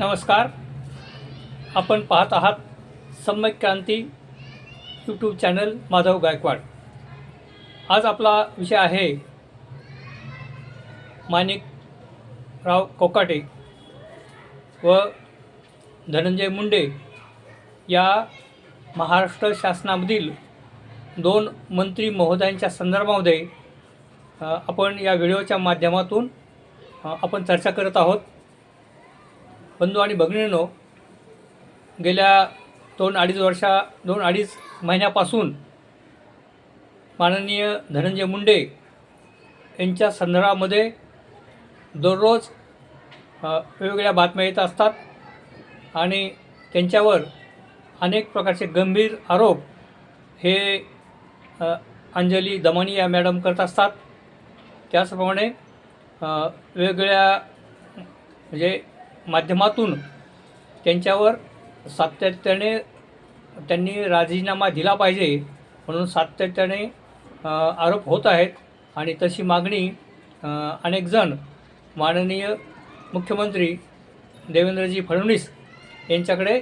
नमस्कार. आपण पाहत आहात सम्यक क्रांती यूट्यूब चॅनल माधव गायकवाड. आज आपला विषय आहे माणिकराव कोकाटे व धनंजय मुंडे या महाराष्ट्र शासनामधील दोन मंत्री महोदयांच्या संदर्भामध्ये आपण या व्हिडिओच्या माध्यमातून आपण चर्चा करत आहोत. बंधू आणि भगिनींनो गेल्या दोन अडीच वर्षा दोन अडीच महिन्यापासून माननीय धनंजय मुंडे यांच्या संदर्भामध्ये दररोज वेगवेगळ्या बातम्या येत असतात आणि त्यांच्यावर अनेक प्रकारचे गंभीर आरोप हे अंजली दमानी या मॅडम करत असतात. त्याचप्रमाणे वेगवेगळ्या म्हणजे माध्यमातून त्यांच्यावर सातत्याने त्यांनी राजीनामा दिला पाहिजे म्हणून सातत्याने आरोप होत आहेत. आणि तशी मागणी अनेकजण माननीय मुख्यमंत्री देवेंद्रजी फडणवीस यांच्याकडे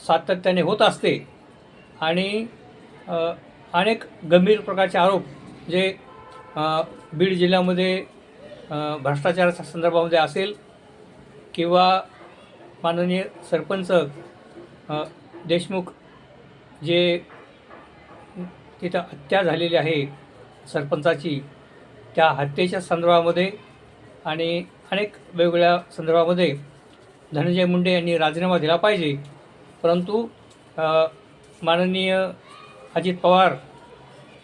सातत्याने होत असते. आणि अनेक गंभीर प्रकारचे आरोप जे बीड जिल्ह्यामध्ये भ्रष्टाचाराच्या संदर्भामध्ये असेल किंवा माननीय सरपंच देशमुख जे तिथं हत्या झालेली आहे सरपंचाची त्या हत्येच्या संदर्भामध्ये आणि अनेक वेगवेगळ्या संदर्भामध्ये धनंजय मुंडे यांनी राजीनामा दिला पाहिजे. परंतु माननीय अजित पवार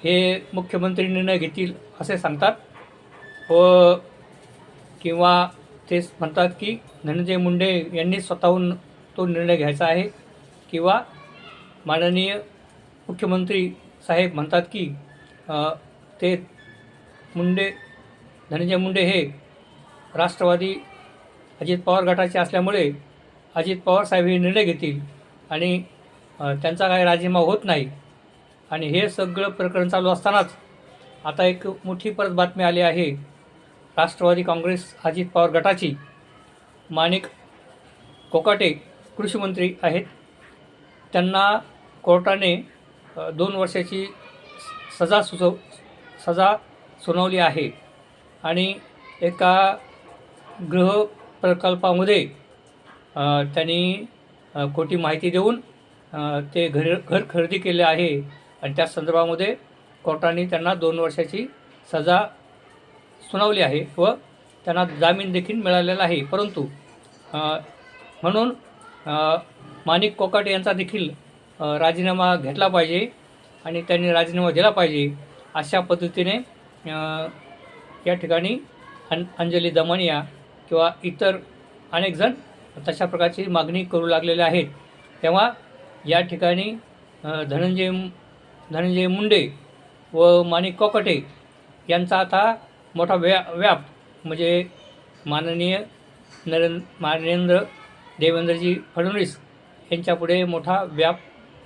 हे मुख्यमंत्री निर्णय घेतील असे सांगतात व किंवा ते म्हणतात की धनंजय मुंडे यांनी स्वतःहून तो निर्णय घ्यायचा आहे. किंवा माननीय मुख्यमंत्री साहेब म्हणतात की ते मुंडे धनंजय मुंडे हे राष्ट्रवादी अजित पवार गटाचे असल्यामुळे अजित पवार साहेब हे निर्णय घेतील आणि त्यांचा काही राजीनामा होत नाही. आणि हे सगळं प्रकरण चालू असतानाच आता एक मोठी परत बातमी आली आहे. राष्ट्रवादी काँग्रेस अजित पवार गटाची माणिक कोकाटे कृषीमंत्री आहेत. त्यांना कोर्टाने दोन वर्षाची सजा सुचव सजा सुनावली आहे. आणि एका गृह प्रकल्पामध्ये त्यांनी खोटी माहिती देऊन ते घर घर खरेदी केले आहे. आणि त्या संदर्भामध्ये कोर्टाने त्यांना दोन वर्षाची सजा सुनावली आहे व त्यांना जामीन देखील मिळालेला आहे. परंतु म्हणून माणिक कोकाटे यांचा देखील राजीनामा घेतला पाहिजे आणि त्यांनी राजीनामा दिला पाहिजे अशा पद्धतीने या ठिकाणी अं अंजली दमानिया किंवा इतर अनेक जण तशा प्रकारची मागणी करू लागलेले आहेत. तेव्हा या ठिकाणी धनंजय धनंजय मुंडे व माणिक कोकटे यांचा आता मोठा व्या व्याप म्हणजे माननीय नरेंद्र माननेंद्र देवेंद्रजी फडणवीस यांच्यापुढे मोठा व्याप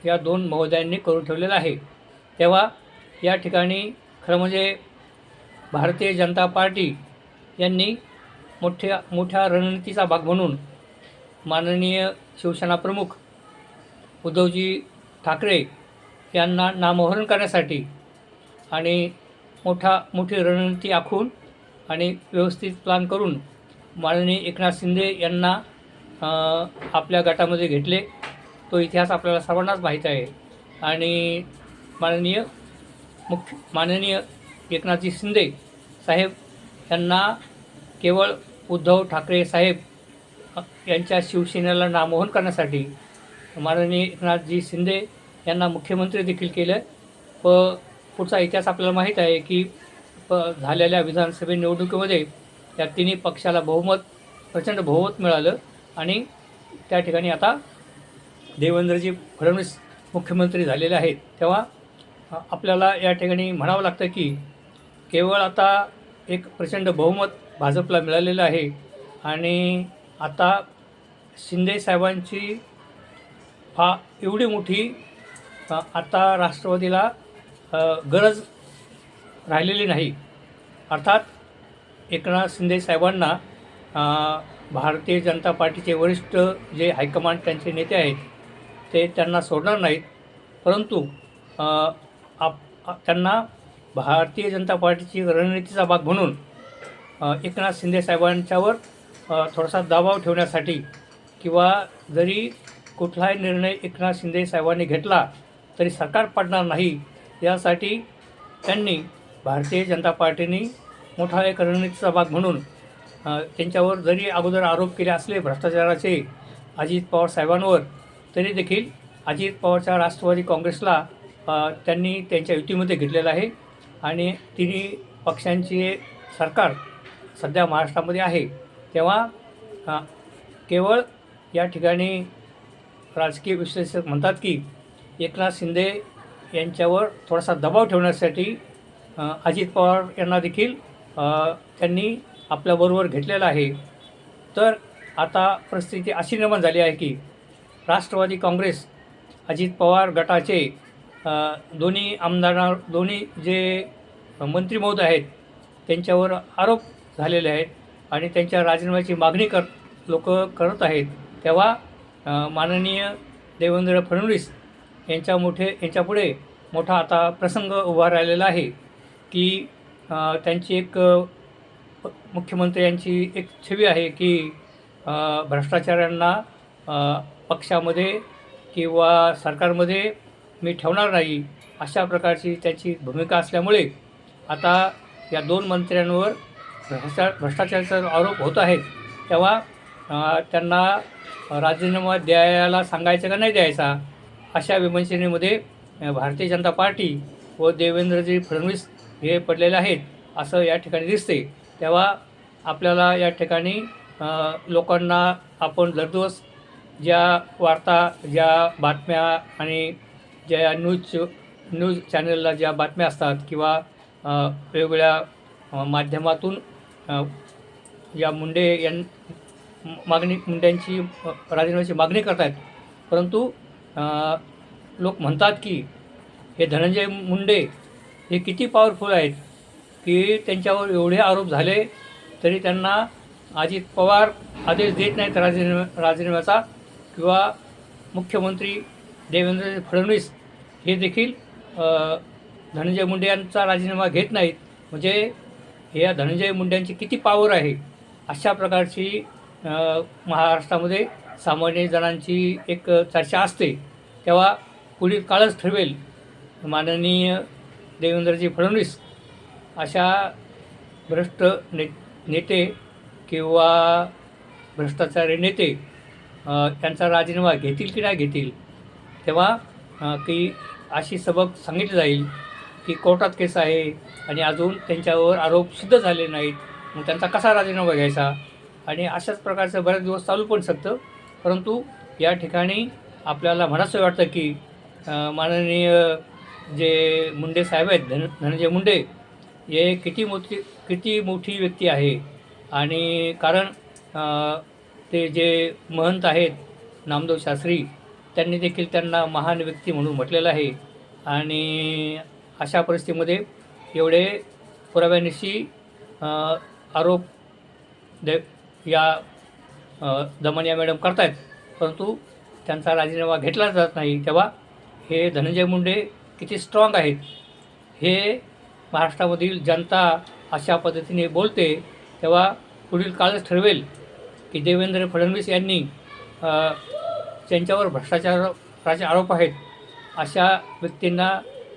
या दोन महोदयांनी करून ठेवलेला आहे. तेव्हा या ठिकाणी खरं म्हणजे भारतीय जनता पार्टी यांनी मोठ्या मोठ्या रणनीतीचा भाग म्हणून माननीय शिवसेना प्रमुख उद्धवजी ठाकरे यांना नामोहरण करण्यासाठी आणि मोठा मोठी रणनीती आखून आणि व्यवस्थित प्लान करून माननीय एकनाथ शिंदे यांना आपल्या गटामध्ये घेतले. तो इतिहास आपल्याला सर्वांनाच माहीत आहे. आणि माननीय मुख्य माननीय एकनाथजी शिंदे साहेब यांना केवळ उद्धव ठाकरे साहेब यांच्या शिवसेनेला नामोहन करण्यासाठी माननीय एकनाथजी शिंदे यांना मुख्यमंत्री देखील केलं. व पुढचा इतिहास आपल्याला माहीत आहे की प झालेल्या विधानसभा निवडणुकीमध्ये त्या तिन्ही पक्षाला बहुमत प्रचंड बहुमत मिळालं आणि त्या ठिकाणी आता देवेंद्रजी फडणवीस मुख्यमंत्री झालेले आहेत. तेव्हा आपल्याला या ठिकाणी म्हणावं लागतं की केवळ आता एक प्रचंड बहुमत भाजपला मिळालेलं आहे आणि आता शिंदे साहेबांची फा एवढी मोठी आता राष्ट्रवादीला गरज राहिलेली नाही. अर्थात एकनाथ शिंदे साहेबांना भारतीय जनता पार्टीचे वरिष्ठ जे हायकमांड त्यांचे नेते आहेत ते त्यांना सोडणार नाहीत. परंतु आप त्यांना भारतीय जनता पार्टीची रणनीतीचा भाग म्हणून एकनाथ शिंदे साहेबांच्यावर थोडासा दबाव ठेवण्यासाठी किंवा जरी कुठलाही निर्णय एकनाथ शिंदे साहेबांनी घेतला तरी सरकार पडणार नाही. यासाठी त्यांनी भारतीय जनता पार्टीने मोठा एक रणनीतीचा भाग म्हणून त्यांच्यावर जरी अगोदर आरोप केले असले भ्रष्टाचाराचे अजित पवार साहेबांवर तरी देखील अजित पवारच्या राष्ट्रवादी काँग्रेसला त्यांनी त्यांच्या युतीमध्ये घेतलेलं आहे. आणि तिन्ही पक्षांचे सरकार सध्या महाराष्ट्रामध्ये आहे. तेव्हा केवळ या ठिकाणी राजकीय विश्लेषक म्हणतात की एकनाथ शिंदे यांच्यावर थोडासा दबाव ठेवण्यासाठी अजित पवार यांना देखील त्यांनी आपल्याबरोबर घेतलेलं आहे. तर आता परिस्थिती अशी निर्माण झाली आहे की राष्ट्रवादी काँग्रेस अजित पवार गटाचे दोन्ही आमदारां दोन्ही जे मंत्री महोदय आहेत त्यांच्यावर आरोप झालेले आहेत आणि त्यांच्या राजीनाम्याची मागणी कर लोक करत आहेत. तेव्हा माननीय देवेंद्र फडणवीस यांच्या मोठे यांच्यापुढे मोठा आता प्रसंग उभा राहिलेला आहे की त्यांची एक मुख्यमंत्री यांची एक छवी आहे की भ्रष्टाचाऱ्यांना भ्रष्टाचारांना पक्षामध्ये किंवा सरकारमध्ये मी ठेवणार नाही अशा प्रकारची त्याची भूमिका असल्यामुळे आता या दोन मंत्र्यांवर भ्रष्टाचार भ्रष्टाचाराचा आरोप होत आहेत तेव्हा त्यांना राजीनामा द्यायला सांगायचं का नाही द्यायचा? अशा विमर्शनेमध्ये भारतीय जनता पार्टी व देवेंद्रजी फडणवीस हे पडलेले आहेत असं या ठिकाणी दिसते तेव्हा आपल्याला या ठिकाणी लोकांना आपण दरदिवस ज्या वार्ता ज्या बातम्या आणि ज्या न्यूज न्यूज चॅनलला ज्या बातम्या असतात किंवा वेगवेगळ्या माध्यमातून या मुंडे यां मागणी मुंड्यांची राजीनाम्याची मागणी करत आहेत परंतु लोक म्हणतात की हे धनंजय मुंडे हे किती पॉवरफुल आहेत की त्यांच्यावर एवढे आरोप झाले तरी त्यांना अजित पवार आदेश देत नाहीत राजीनामा राजीनाम्याचा किंवा मुख्यमंत्री देवेंद्र फडणवीस हे देखील धनंजय मुंडे यांचा राजीनामा घेत नाहीत. म्हणजे या धनंजय मुंड्यांची किती पावर आहे अशा प्रकारची महाराष्ट्रामध्ये सामान्य जणांची एक चर्चा असते तेव्हा पुढील काळच ठरवेल माननीय देवेंद्रजी फडणवीस अशा भ्रष्ट ने नेते किंवा भ्रष्टाचारी नेते त्यांचा राजीनामा घेतील की नाही घेतील तेव्हा की अशी सबक सांगितली जाईल की कोर्टात केस आहे आणि अजून त्यांच्यावर आरोप सिद्ध झाले नाहीत मग त्यांचा कसा राजीनामा घ्यायचा? आणि अशाच प्रकारचं बरेच दिवस चालू पण शकतं. परंतु या ठिकाणी आपल्याला म्हणावंसं वाटतं की माननीय जे मुंडे साहेब आहेत धन धनंजय मुंडे हे किती मोठी किती मोठी व्यक्ती आहे. आणि कारण ते जे महंत आहेत नामदेव शास्त्री त्यांनी देखील त्यांना महान व्यक्ती म्हणून म्हटलेलं आहे. आणि अशा परिस्थितीमध्ये एवढे पुराव्यानिशी आरोप दे या दमनिया मॅडम करतायत. परंतु त्यांचा राजीनामा घेतला जात नाही. तेव्हा हे धनंजय मुंडे किती स्ट्रॉंग आहेत हे महाराष्ट्रामधील जनता अशा पद्धतीने बोलते तेव्हा पुढील काळच ठरवेल की देवेंद्र फडणवीस यांनी त्यांच्यावर भ्रष्टाचाराचे आरोप आहेत अशा व्यक्तींना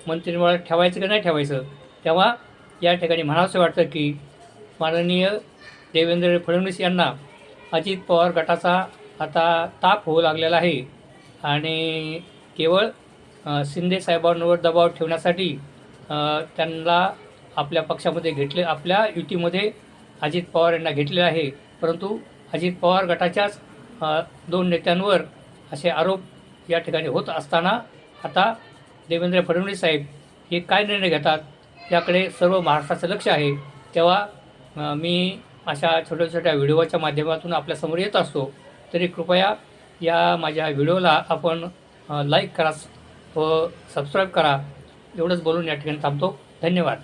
मंत्रिमंडळात ठेवायचं की नाही ठेवायचं? तेव्हा या ठिकाणी म्हणावंसं वाटतं की माननीय देवेंद्र फडणवीस यांना अजित पवार गटाचा आता ताप होऊ लागलेला आहे. आणि केवळ शिंदे साहेबांवर दबाव ठेवण्यासाठी त्यांना आपल्या पक्षामध्ये घेतले आपल्या युतीमध्ये अजित पवार यांना घेतले आहे. परंतु अजित पवार गटाच्याच दोन नेत्यांवर असे आरोप या ठिकाणी होत असताना आता देवेंद्र फडणवीस साहेब हे काय निर्णय घेतात याकडे सर्व महाराष्ट्राचं लक्ष आहे. तेव्हा मी अशा छोट्या छोट्या व्हिडिओच्या माध्यमातून आपल्यासमोर येत असतो. तरी कृपया या माझ्या व्हिडिओला आपण लाईक करा व सबस्क्राईब करा. एवढंच बोलून या ठिकाणी थांबतो. धन्यवाद.